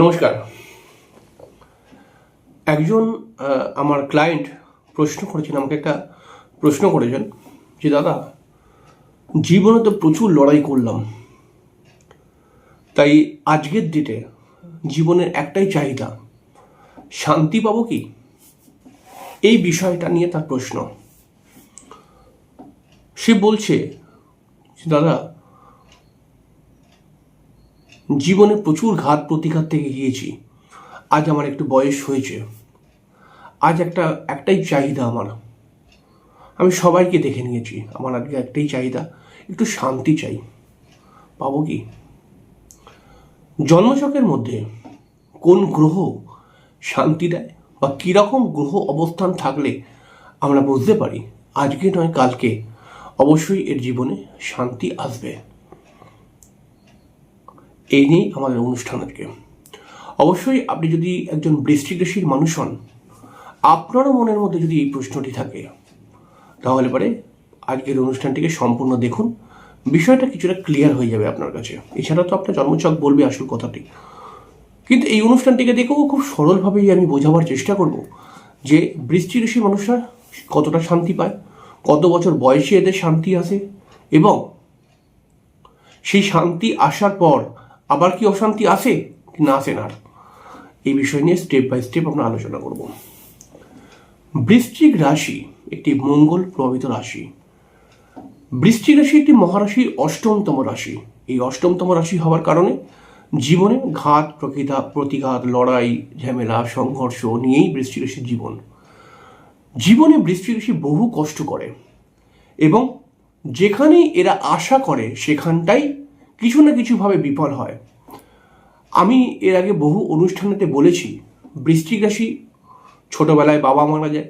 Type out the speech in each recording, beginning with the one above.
নমস্কার। একজন আমার ক্লায়েন্ট প্রশ্ন করেছেন, আমাকে একটা প্রশ্ন করেছেন যে, দাদা, জীবনে তো প্রচুর লড়াই করলাম। তাই আজকের ডেটে জীবনের একটাই চাহিদা, শান্তি পাবো কি? এই বিষয়টা নিয়ে তার প্রশ্ন। সে বলছে দাদা জীবনে প্রচুর ঘাত প্রতিঘাত থেকে গিয়েছি। আজ আমার একটু বয়স হয়েছে। আজ একটা, একটাই চাহিদা আমার। আমি সবাইকে দেখে নিয়েছি। আমার আজকে একটাই চাহিদা, একটু শান্তি চাই। পাবো কি? জন্মচকের মধ্যে কোন গ্রহ শান্তি দেয় বা কীরকম গ্রহ অবস্থান থাকলে আমরা বুঝতে পারি, আজকে নয় কালকে। অবশ্যই এর জীবনে শান্তি আসবে। এই নিয়েই আমাদের অনুষ্ঠান আজকে। অবশ্যই আপনি যদি একজন বৃষ্টিক রাশির মানুষ হন, আপনারও মনের মধ্যে যদি এই প্রশ্নটি থাকে, তাহলে পরে আজকের অনুষ্ঠানটিকে সম্পূর্ণ দেখুন। বিষয়টা কিছুটা ক্লিয়ার হয়ে যাবে আপনার কাছে। এছাড়া তো আপনার জন্মচক বলবে আসল কথাটি। কিন্তু এই অনুষ্ঠানটিকে দেখেও খুব সরলভাবেই আমি বোঝাবার চেষ্টা করব যে বৃষ্টি ঋষি মানুষরা কতটা শান্তি পায়, কত বছর বয়সে এদের শান্তি আসে এবং সেই শান্তি আসার পর আবার কি অশান্তি আসে কি না আসে না? এই বিষয় নিয়ে স্টেপ বাই স্টেপ আমরা আলোচনা করব। বৃশ্চিক রাশি একটি মঙ্গল প্রভাবিত রাশি। বৃশ্চিক রাশি একটি মহারাশির অষ্টমতম রাশি। এই অষ্টমতম রাশি হওয়ার কারণে জীবনে ঘাত প্রকৃতা প্রতিঘাত, লড়াই, ঝামেলা, সংঘর্ষ নিয়েই বৃশ্চিক রাশির জীবন। জীবনে বৃশ্চিক রাশি বহু কষ্ট করে এবং যেখানেই এরা আশা করে সেখানটাই কিছু না কিছুভাবে বিফল হয়। আমি এর আগে বহু অনুষ্ঠানেতে বলেছি, বৃষ্টিক রাশি, ছোটবেলায় বাবা মারা যায়,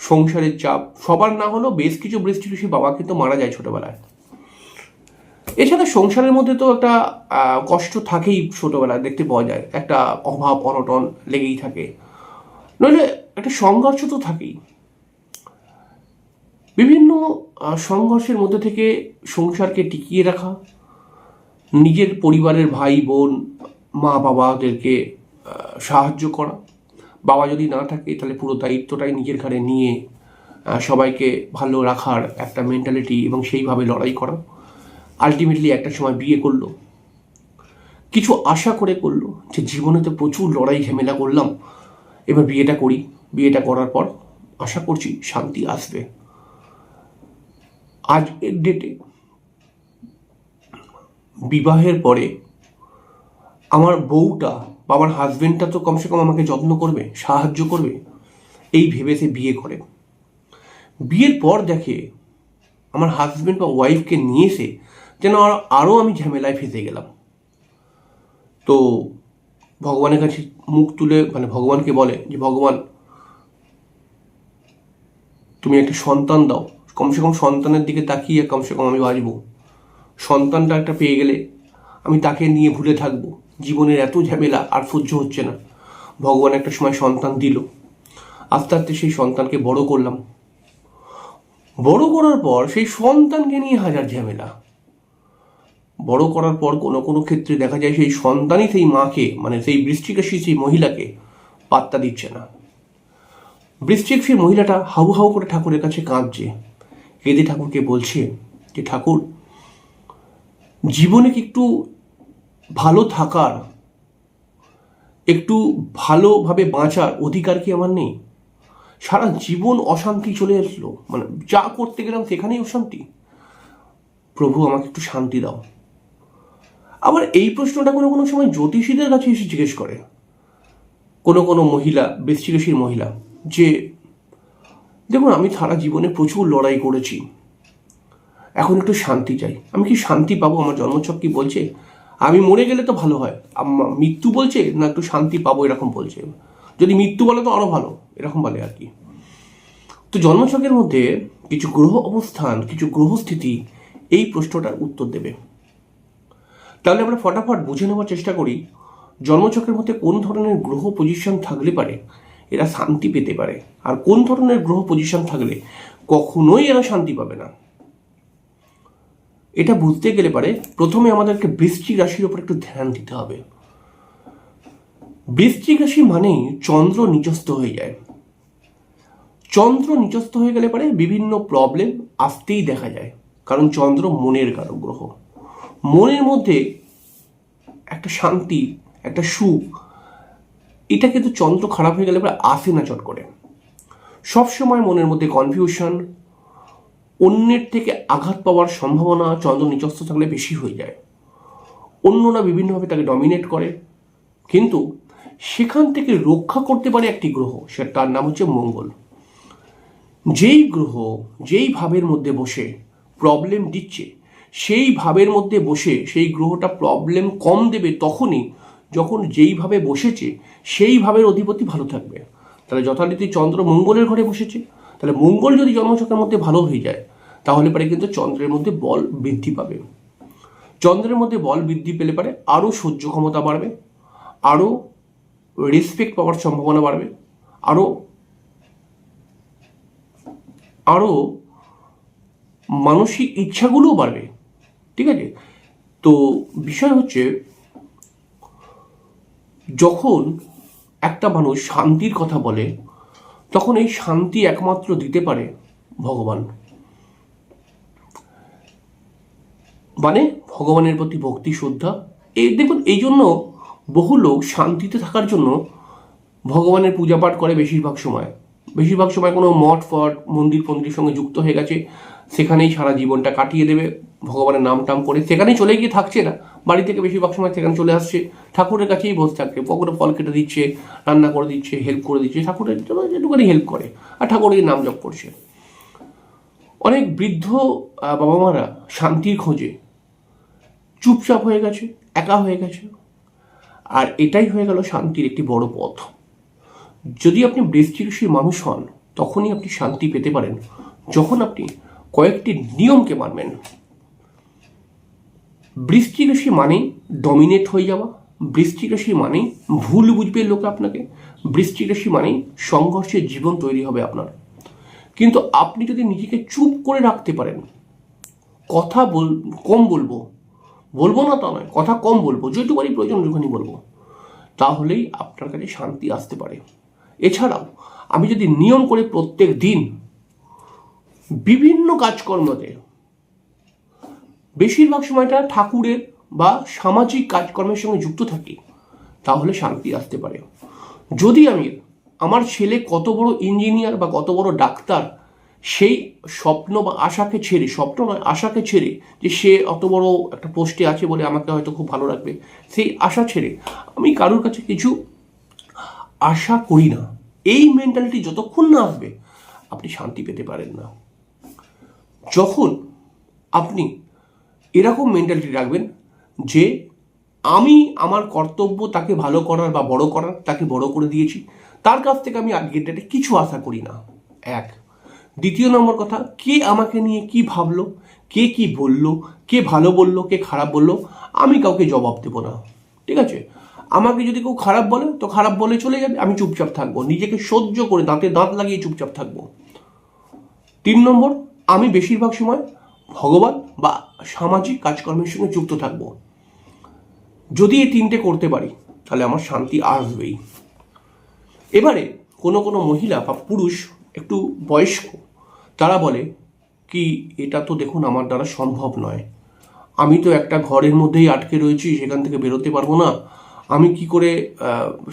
সংসারের চাপ, সবার না হলেও বেশ কিছু বৃষ্টিক রাশি বাবা কিন্তু মারা যায় ছোটবেলায়। এছাড়া সংসারের মধ্যে তো একটা কষ্ট থাকেই ছোটোবেলায় দেখতে পাওয়া যায়। একটা অভাব, অনটন লেগেই থাকে। নইলে একটা সংঘর্ষ তো থাকেই। বিভিন্ন সংঘর্ষের মধ্যে থেকে সংসারকে টিকিয়ে রাখা নিজের পরিবারের ভাই, বোন, মা, বাবাদেরকে সাহায্য করা। বাবা যদি না থাকে, তাহলে পুরো দায়িত্বটাই নিজের ঘাড়ে নিয়ে সবাইকে ভালো রাখার একটা মেন্টালিটি এবং সেইভাবে লড়াই করা। আলটিমেটলি একটা সময় বিয়ে করল। কিছু আশা করে করল যে জীবনে তো প্রচুর লড়াই ঝামেলা করলাম। এবার বিয়েটা করি। বিয়েটা করার পর আশা করছি শান্তি আসবে। আজ এর ডেটে বিবাহের পরে আমার বউটা বা আমার হাজবেন্ডটা তো কমসে কম আমাকে যত্ন করবে, সাহায্য করবে। এই ভেবে সে বিয়ে করে। বিয়ের পর দেখে আমার হাজবেন্ড বা ওয়াইফকে নিয়ে এসে যেন আর- আরও আমি ঝামেলায় ফেসে গেলাম। তো ভগবানের কাছে মুখ তুলে মানে ভগবানকে বলে যে, ভগবান, তুমি একটা সন্তান দাও। কমসে কম সন্তানের দিকে তাকিয়ে কমসে কম আমি বাঁচবো। সন্তানটা একটা পেয়ে গেলে আমি তাকে নিয়ে ভুলে থাকব। জীবনের এত ঝামেলা, আর সহ্য হচ্ছে না। ভগবান একটা সময় সন্তান দিল। আস্তে আস্তে সেই সন্তানকে বড় করলাম। বড় করার পর সেই সন্তানকে নিয়ে হাজার ঝামেলা। বড় করার পর কোনো কোনো ক্ষেত্রে দেখা যায় সেই সন্তানই সেই মাকে মানে সেই বৃষ্টিকাশী সেই মহিলাকে পাত্তা দিচ্ছে না। বৃশ্চিক সেই মহিলাটা হাউ হাউ করে ঠাকুরের কাছে কাঁদছে। কেঁদে ঠাকুরকে বলছে যে, ঠাকুর জীবনে কি একটু ভালো থাকার, একটু ভালোভাবে বাঁচার অধিকার কি আমার নেই? সারা জীবন অশান্তি চলে আসলো। মানে যা করতে গেলাম সেখানেই অশান্তি। প্রভু, আমাকে একটু শান্তি দাও। আবার এই প্রশ্নটা কোনো কোনো সময় জ্যোতিষীদের কাছে এসে জিজ্ঞেস করে। কোনো কোনো মহিলা, বৃষ্টিকেশীর মহিলা, যে, দেখুন, আমি সারা জীবনে প্রচুর লড়াই করেছি। এখন একটু শান্তি চাই। আমি কি শান্তি পাবো? আমার জন্মছক কি বলছে? আমি মরে গেলে তো ভালো হয়। মৃত্যু বলছে না একটু শান্তি পাবো এরকম বলছে। যদি মৃত্যু বলে তো আরও ভালো। এরকম বলে আর কি। তো জন্মছকের মধ্যে কিছু গ্রহ অবস্থান, কিছু গ্রহস্থিতি এই প্রশ্নটার উত্তর দেবে। তাহলে আমরা ফটাফট বুঝে নেওয়ার চেষ্টা করি জন্মচক্রের মধ্যে কোন ধরনের গ্রহ পজিশন থাকলে পারে, এরা শান্তি পেতে পারে। আর কোন ধরনের গ্রহ পজিশন থাকলে কখনোই এরা শান্তি পাবে না। এটা বুঝতে গেলে পারে প্রথমে আমাদেরকে বৃষ্টি রাশির উপর একটু ধ্যান দিতে হবে। বৃশ্চিক রাশি মানেই চন্দ্র নিচস্থ হয়ে যায়। চন্দ্র নিচস্থ হয়ে গেলে পরে বিভিন্ন প্রবলেম আসতেই দেখা যায়, কারণ চন্দ্র মনের কারক গ্রহ। মনের মধ্যে একটা শান্তি, একটা সুখ, এটা কিন্তু চন্দ্র খারাপ হয়ে গেলে পরে আসে না চট করে। সবসময় মনের মধ্যে কনফিউশন অন্যের থেকে আঘাত পাওয়ার সম্ভাবনা চন্দ্র নিচস্থ থাকলে বেশি হয়ে যায়। অন্যরা বিভিন্নভাবে তাকে ডমিনেট করে। কিন্তু সেখান থেকে রক্ষা করতে পারে একটি গ্রহ, সে তার নাম হচ্ছে মঙ্গল। যেই গ্রহ যেই ভাবের মধ্যে বসে প্রবলেম দিচ্ছে, সেই ভাবের মধ্যে বসে সেই গ্রহটা প্রবলেম কম দেবে তখনই যখন যেইভাবে বসেছে, সেই ভাবের অধিপতি ভালো থাকবে। তাহলে যথারীতি চন্দ্র মঙ্গলের ঘরে বসেছে তাহলে মঙ্গল যদি জন্মছকের মধ্যে ভালো হয়ে যায়, তাহলে পরে কিন্তু চন্দ্রের মধ্যে বল বৃদ্ধি পাবে। চন্দ্রের মধ্যে বল বৃদ্ধি পেলে পারে আরও সহ্য ক্ষমতা বাড়বে, আরও রেসপেক্ট পাওয়ার সম্ভাবনা বাড়বে, আরও আরও মানসিক ইচ্ছাগুলোও বাড়বে। ঠিক আছে? তো বিষয় হচ্ছে, যখন একটা মানুষ শান্তির কথা বলে তখন এই শান্তি একমাত্র দিতে পারে ভগবান। মানে ভগবানের প্রতি ভক্তি, শ্রদ্ধা। এই দেখুন, এই জন্য বহু লোক শান্তিতে থাকার জন্য ভগবানের পূজা পাঠ করে বেশিরভাগ সময়। বেশিরভাগ সময় কোনো মঠ, ফট, মন্দির ফন্দির সঙ্গে যুক্ত হয়ে গেছে, সেখানেই সারা জীবনটা কাটিয়ে দেবে, ভগবানের নাম টাম করে। সেখানেই চলে গিয়ে থাকছে না বাড়ি থেকে বেশিরভাগ সময় সেখানে চলে আসছে। ঠাকুরের কাছেই বসে থাকছে পকেটে ফল কেটে দিচ্ছে, রান্না করে দিচ্ছে হেল্প করে দিচ্ছে। ঠাকুরের যেটুকুনি হেল্প করে। আর ঠাকুরের নাম জপ করছে। অনেক বৃদ্ধ বাবা মারা শান্তির খোঁজে চুপচাপ হয়ে গেছে, একা হয়ে গেছে। আর এটাই হয়ে গেল শান্তির একটি বড় পথ। যদি আপনি বৃষ্টিরাশির মানুষ হন, তখনই আপনি শান্তি পেতে পারেন। যখন আপনি কয়েকটি নিয়মকে মানবেন বৃষ্টি রাশি মানেই ডমিনেট হয়ে যাওয়া বৃষ্টি রাশি মানেই ভুল বুঝবে লোক আপনাকে বৃষ্টি রাশি মানেই সংঘর্ষের জীবন তৈরি হবে আপনার। কিন্তু আপনি যদি নিজেকে চুপ করে রাখতে পারেন, কথা বল, কম বলব বলব না তা নয়, কথা কম বলব যেটুকুনি প্রয়োজন ওইটুকুনি বলব, তাহলেই আপনার কাছে শান্তি আসতে পারে। এছাড়াও, আমি যদি নিয়ম করে প্রত্যেক দিন বিভিন্ন কাজকর্মতে বেশিরভাগ সময়টা ঠাকুরের বা সামাজিক কাজকর্মের সঙ্গে যুক্ত থাকি, তাহলে শান্তি আসতে পারে। যদি আমি আমার ছেলে কত বড় ইঞ্জিনিয়ার বা কত বড় ডাক্তার, সেই স্বপ্ন বা আশাকে ছেড়ে, স্বপ্ন নয়, আশাকে ছেড়ে যে সে অত বড় একটা পোস্টে আছে বলে আমাকে হয়তো খুব ভালো রাখবে সেই আশা ছেড়ে আমি কারোর কাছে কিছু আশা করি না। এই মেন্টালিটি যতক্ষণ না আসবে, আপনি শান্তি পেতে পারেন না। যখন আপনি এরকম মেন্টালিটি রাখবেন যে আমি আমার কর্তব্য তাকে ভালো করার বা বড় করার, তাকে বড় করে দিয়েছি। তার কাছ থেকে আমি আজকের ডেটে কিছু আশা করি না। এক। দ্বিতীয় নম্বর কথা, কে আমাকে নিয়ে কি ভাবলো, কে কি বলল, কে ভালো বলল, কে খারাপ বলল, আমি কাউকে জবাব দেবো না। ঠিক আছে? আমাকে যদি কেউ খারাপ বলে, তো খারাপ বলে চলে যাবে। আমি চুপচাপ থাকব। নিজেকে সহ্য করে দাঁতে দাঁত লাগিয়ে চুপচাপ থাকব। তিন নম্বর, আমি বেশিরভাগ সময় ভগবান বা সামাজিক কাজকর্মের সঙ্গে যুক্ত থাকব। যদি এই তিনটে করতে পারি, তাহলে আমার শান্তি আসবেই। এবারে কোনো কোনো মহিলা বা পুরুষ, একটু বয়স্ক, তারা বলে কি, এটা তো দেখুন আমার দ্বারা সম্ভব নয়। আমি তো একটা ঘরের মধ্যেই আটকে রয়েছি, সেখান থেকে বেরোতে পারব না। আমি কি করে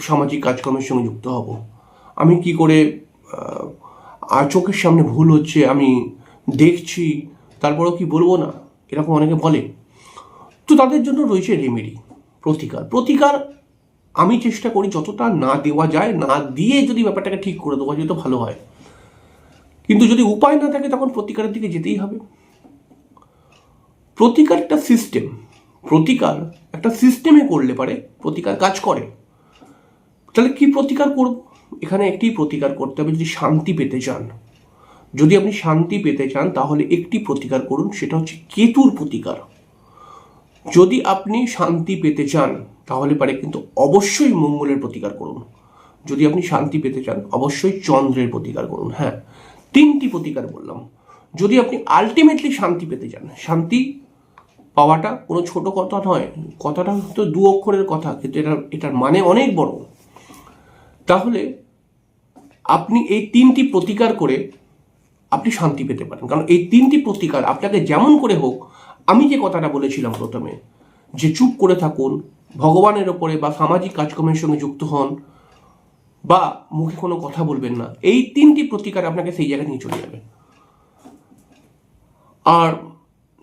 সামাজিক কাজকর্মের সঙ্গে যুক্ত হব? আমি কি করে চোখের সামনে ভুল হচ্ছে, আমি দেখছি তারপরেও কি বলব না? এরকম অনেকে বলে। তো তাদের জন্য রয়েছে রেমেডি প্রতিকার। প্রতিকার আমি চেষ্টা করি যতটা না দেওয়া যায়, না দিয়ে যদি ব্যাপারটাকে ঠিক করে দেওয়া যেত ভালো হয়। কিন্তু যদি উপায় না থাকে, তখন প্রতিকারের দিকে যেতেই হবে। প্রতিকার একটা সিস্টেম প্রতিকার একটা সিস্টেমে করলে পারে, প্রতিকার কাজ করে। তাহলে কি প্রতিকার করব? এখানে একটি প্রতিকার করতে হবে, যদি শান্তি পেতে চান। যদি আপনি শান্তি পেতে চান, তাহলে একটি প্রতিকার করুন, সেটা হচ্ছে কেতুর প্রতিকার। যদি আপনি শান্তি পেতে চান, তাহলে পারে কিন্তু অবশ্যই মঙ্গলের প্রতিকার করুন। যদি আপনি শান্তি পেতে চান, অবশ্যই চন্দ্রের প্রতিকার করুন হ্যাঁ। তিনটি প্রতিকার বললাম। যদি আপনি আলটিমেটলি শান্তি পেতে চান, শান্তি পাওয়াটা কোনো ছোট কথা নয়, কথাটা তো দু অক্ষরের কথা, কিন্তু এটা এটার মানে অনেক বড়। তাহলে আপনি এই তিনটি প্রতিকার করে আপনি শান্তি পেতে পারেন। কারণ এই তিনটি প্রতিকার আপনাকে যেমন করে হোক, আমি যে কথাটা বলেছিলাম প্রথমে, যে চুপ করে থাকুন, ভগবানের ওপরে বা সামাজিক কাজকর্মের সঙ্গে যুক্ত হন, বা মুখে কোনো কথা বলবেন না, এই তিনটি প্রতিকার আপনাকে সেই জায়গায় নিয়ে চলে যাবে। আর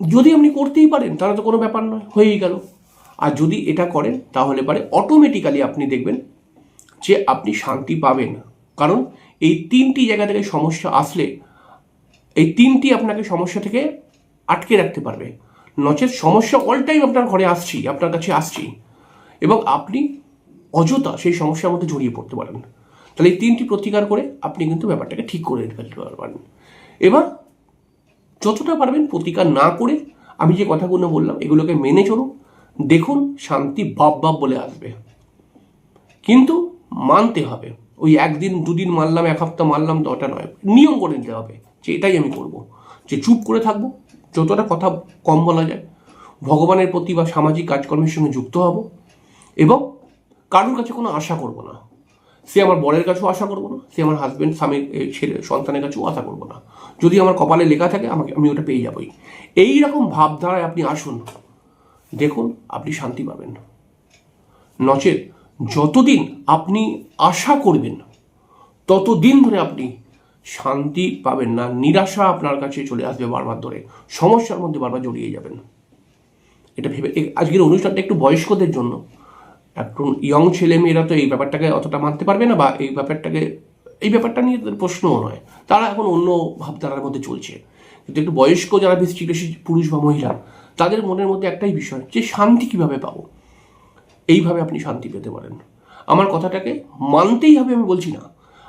যদি আপনি করতেই পারেন, তাহলে তো কোনো ব্যাপার নয়, হয়েই গেল। আর যদি এটা করেন, তাহলে পারে অটোমেটিক্যালি আপনি দেখবেন যে আপনি শান্তি পাবেন। কারণ এই তিনটি জায়গা থেকে সমস্যা আসলে এই তিনটি আপনাকে সমস্যা থেকে আটকে রাখতে পারবে। নচেত সমস্যা অল টাইম আপনার ঘরে আসছি আপনার কাছে আসছি এবং আপনি অযথা সেই সমস্যার মধ্যে জড়িয়ে পড়তে পারেন। তাহলে এই তিনটি প্রতিকার করে আপনি কিন্তু ব্যাপারটাকে ঠিক করে ফেলতে পারবেন। এবার যতটা পারবেন প্রতিকার না করে আমি যে কথাগুলো বললাম, এগুলোকে মেনে চলুন, দেখুন শান্তি বাপ বাপ বলে আসবে। কিন্তু মানতে হবে। ওই একদিন, দুদিন মারলাম এক হপ্তাহ মারলাম ওটা নয়। নিয়ম করে নিতে হবে। যে এটাই আমি করব। যে চুপ করে থাকব, যতটা কথা কম বলা যায়, ভগবানের প্রতি বা সামাজিক কাজকর্মের সঙ্গে যুক্ত হব এবং কারোর কাছে কোনো আশা করব না। সে আমার বরের কাছেও আশা করব না, সে আমার হাজব্যান্ড স্বামীর ছেলে, সন্তানের কাছেও আশা করব না। যদি আমার কপালে লেখা থাকে, আমাকে, আমি ওটা পেয়ে যাবই। এই রকম ভাবধারায় আপনি আসুন, দেখুন আপনি শান্তি পাবেন। নচেত যতদিন আপনি আশা করবেন, ততদিন ধরে আপনি শান্তি পাবেন না, নিরাশা আপনার কাছে চলে আসবে বারবার ধরে। সমস্যার মধ্যে বারবার জড়িয়ে যাবেন। এটা ভেবে আজকের অনুষ্ঠানটা একটু বয়স্কদের জন্য। একটু ইয়ং ছেলে মেয়েরা তো এই ব্যাপারটাকে অতটা মানতে পারবে না বা এই ব্যাপারটাকে এই ব্যাপারটা নিয়ে তাদের প্রশ্নও নয়। তারা এখন অন্য ভাবধারার মধ্যে চলছে। কিন্তু একটু বয়স্ক যারা বেশি পুরুষ বা মহিলা, তাদের মনের মধ্যে একটাই বিষয়, যে শান্তি কীভাবে পাবো? এইভাবে আপনি শান্তি পেতে পারেন। আমার কথাটাকে মানতেই হবে আমি বলছি না।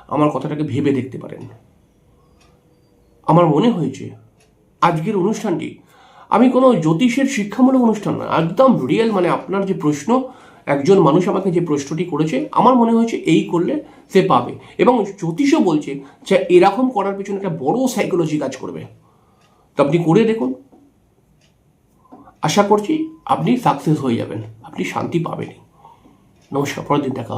আমার কথাটাকে ভেবে দেখতে পারেন। আমার মনে হয়েছে, আজকের অনুষ্ঠানটি আমি কোনো জ্যোতিষের শিক্ষামূলক অনুষ্ঠান না একদম রিয়েল মানে আপনার যে প্রশ্ন, একজন মানুষ আমাকে যে প্রশ্নটি করেছে, আমার মনে হয়েছে এই করলে সে পাবে। এবং জ্যোতিষও বলছে যে এরকম করার পেছনে একটা বড় সাইকোলজি কাজ করবে। তো আপনি করে দেখুন। আশা করছি আপনি সাকসেস হয়ে যাবেন, আপনি শান্তি পাবেনই। নমস্কার, পরের দিন দেখা।